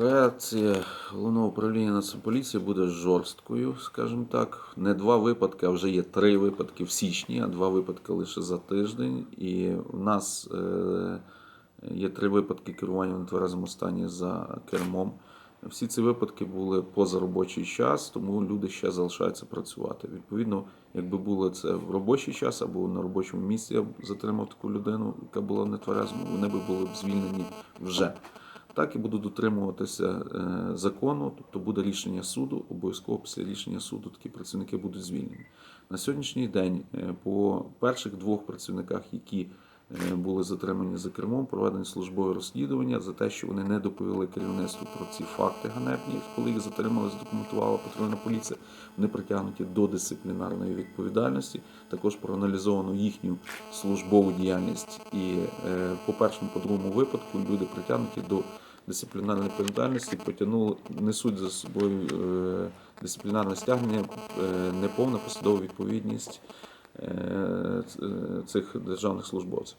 Реакція головного управління Нацполіції буде жорсткою, скажімо так. Не два випадки, а вже є три випадки в січні, а два випадки лише за тиждень. І в нас е, є три випадки керування в нетверезому стані за кермом. Всі ці випадки були поза робочий час, тому люди ще залишаються працювати. Відповідно, якби було це в робочий час або на робочому місці, я б затримав таку людину, яка була в нетверезому, вони б були б звільнені вже. Так і буду дотримуватися е, закону, тобто буде рішення суду, обов'язково після рішення суду такі працівники будуть звільнені. На сьогоднішній день е, по перших двох працівниках, які е, були затримані за кермом, проведені службове розслідування за те, що вони не доповіли керівництву про ці факти ганебні, коли їх затримали, задокументувала патрульна поліція. Вони притягнуті до дисциплінарної відповідальності. Також проаналізовано їхню службову діяльність. І по першому, по другому випадку люди притягнуті до дисциплінарної відповідальності, потягнули, несуть за собою е, дисциплінарне стягнення, е, неповна посадова відповідність е, цих державних службовців.